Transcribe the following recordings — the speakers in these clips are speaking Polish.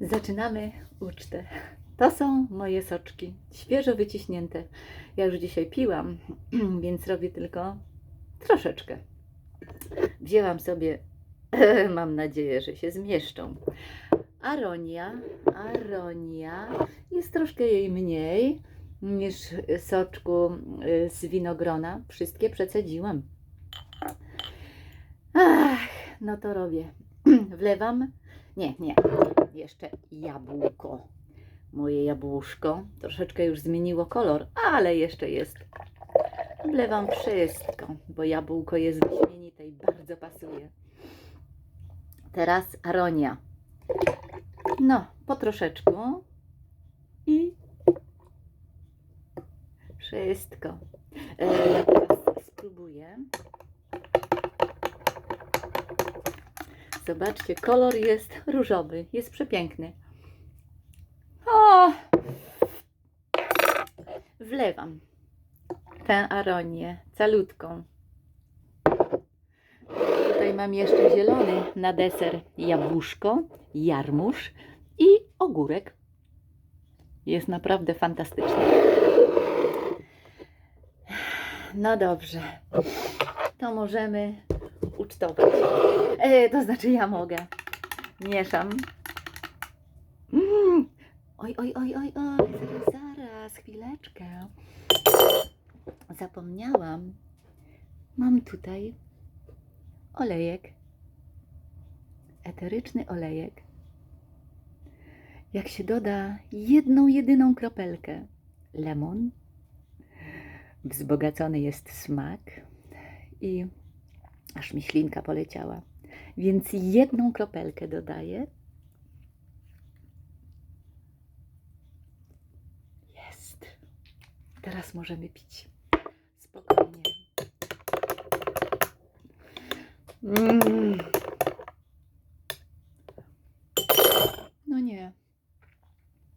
Zaczynamy ucztę. To są moje soczki, świeżo wyciśnięte. Ja już dzisiaj piłam, więc robię tylko troszeczkę. Wzięłam sobie, mam nadzieję, że się zmieszczą. Aronia, aronia, jest troszkę jej mniej niż soczku y, z winogrona. Wszystkie przecedziłam. Ach, no to robię. Wlewam, nie, nie, jeszcze jabłko. Moje jabłuszko troszeczkę już zmieniło kolor, ale jeszcze jest. Wlewam wszystko, bo jabłko jest wyśmienite i bardzo pasuje. Teraz aronia. No, po troszeczku. I wszystko. E, teraz spróbuję. Zobaczcie, kolor jest różowy, jest przepiękny. O! Wlewam tę aronię calutką. Tutaj mam jeszcze zielony na deser jabłuszko, jarmuż i ogórek. Jest naprawdę fantastyczny. No dobrze, to możemy ucztować. E, to znaczy ja mogę. Mieszam. Mm. Oj, oj, oj, oj, oj, zaraz, zaraz, chwileczkę. Zapomniałam. Mam tutaj olejek. Eteryczny olejek. Jak się doda jedną, jedyną kropelkę lemon, wzbogacony jest smak i aż mi ślinka poleciała. Więc jedną kropelkę dodaję. Jest. Teraz możemy pić. Spokojnie. Mm. No nie.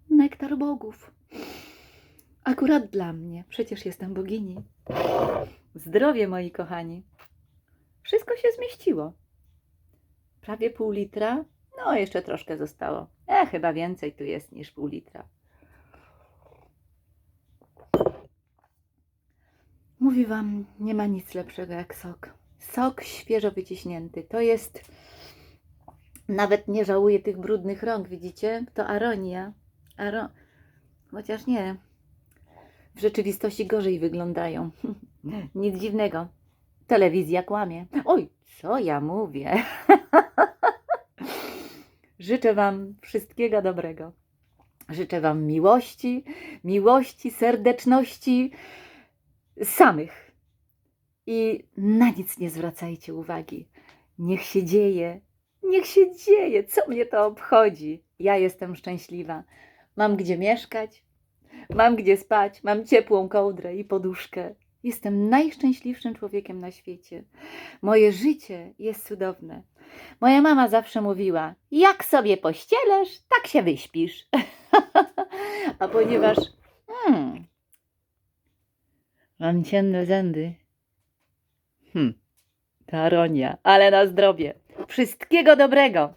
Nektar bogów. Akurat dla mnie. Przecież jestem bogini. Zdrowie, moi kochani. Wszystko się zmieściło. Prawie pół litra. No, jeszcze troszkę zostało. E, chyba więcej tu jest niż pół litra. Mówi wam, nie ma nic lepszego jak sok. Sok świeżo wyciśnięty. To jest. Nawet nie żałuję tych brudnych rąk, widzicie? To aronia. Aro... Chociaż nie. W rzeczywistości gorzej wyglądają. Nic dziwnego. Telewizja kłamie. Oj, co ja mówię? Życzę Wam wszystkiego dobrego. Życzę Wam miłości, miłości, serdeczności samych. I na nic nie zwracajcie uwagi. Niech się dzieje, niech się dzieje. Co mnie to obchodzi? Ja jestem szczęśliwa. Mam gdzie mieszkać, mam gdzie spać, mam ciepłą kołdrę i poduszkę. Jestem najszczęśliwszym człowiekiem na świecie. Moje życie jest cudowne. Moja mama zawsze mówiła: Jak sobie pościelesz, tak się wyśpisz. A ponieważ hmm, mam ciemne zęby, hmm, to aronia, ale na zdrowie. Wszystkiego dobrego.